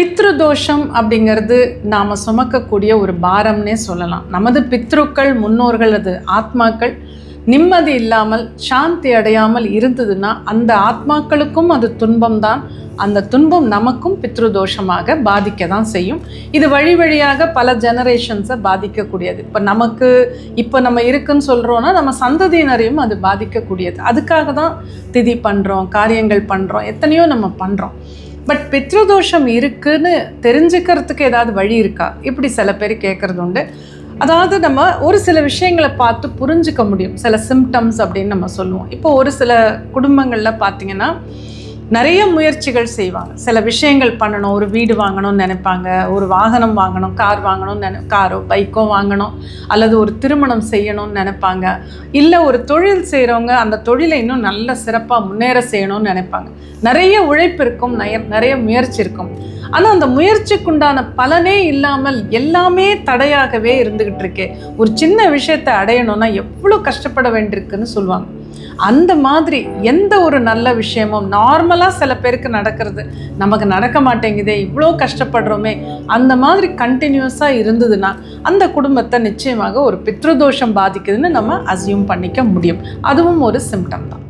பித்ருதோஷம் அப்படிங்கிறது நாம் சுமக்கக்கூடிய ஒரு பாரம்னே சொல்லலாம். நமது பித்ருக்கள் முன்னோர்கள் அது ஆத்மாக்கள் நிம்மதி இல்லாமல் சாந்தி அடையாமல் இருந்ததுன்னா அந்த ஆத்மாக்களுக்கும் அது துன்பம்தான். அந்த துன்பம் நமக்கும் பித்ருதோஷமாக பாதிக்க தான் செய்யும். இது வழி வழியாக பல ஜெனரேஷன்ஸை பாதிக்கக்கூடியது. இப்போ நமக்கு இப்போ நம்ம இருக்குன்னு சொல்கிறோன்னா நம்ம சந்ததியினரையும் அது பாதிக்கக்கூடியது. அதுக்காக தான் திதி பண்ணுறோம் காரியங்கள் பண்ணுறோம் எத்தனையோ நம்ம பண்ணுறோம் பட் பித்ருதோஷம் இருக்குன்னு தெரிஞ்சுக்கிறதுக்கு ஏதாவது வழி இருக்கா? இப்படி சில பேர் கேட்குறது உண்டு. அதாவது நம்ம ஒரு சில விஷயங்களை பார்த்து புரிஞ்சுக்க முடியும். சில சிம்டம்ஸ் அப்படின்னு நம்ம சொல்லுவோம். இப்போ ஒரு சில குடும்பங்களில் பார்த்தீங்கன்னா நிறைய முயற்சிகள் செய்வாங்க. சில விஷயங்கள் பண்ணணும் ஒரு வீடு வாங்கணும்னு நினைப்பாங்க ஒரு வாகனம் வாங்கணும் கார் வாங்கணும்னு நினை காரோ பைக்கோ வாங்கணும் அல்லது ஒரு திருமணம் செய்யணும்னு நினைப்பாங்க. இல்லை ஒரு தொழில் செய்கிறவங்க அந்த தொழிலை இன்னும் நல்ல சிறப்பாக முன்னேற செய்யணும்னு நினைப்பாங்க. நிறைய உழைப்பு இருக்கும் நிறைய நிறைய முயற்சி இருக்கும். ஆனால் அந்த முயற்சிக்குண்டான பலனே இல்லாமல் எல்லாமே தடையாகவே இருந்துகிட்டு இருக்கே. ஒரு சின்ன விஷயத்தை அடையணும்னா எவ்வளோ கஷ்டப்பட வேண்டியிருக்குன்னு சொல்லுவாங்க. அந்த மாதிரி எந்த ஒரு நல்ல விஷயமும் நார்மலாக சில பேருக்கு நடக்கிறது. நமக்கு நடக்க மாட்டேங்குதே இவ்வளோ கஷ்டப்படுறோமே அந்த மாதிரி கண்டினியூஸாக இருந்ததுன்னா அந்த குடும்பத்தை நிச்சயமாக ஒரு பித்ருதோஷம் பாதிக்குதுன்னு நம்ம அசியூம் பண்ணிக்க முடியும். அதுவும் ஒரு சிம்டம் தான்.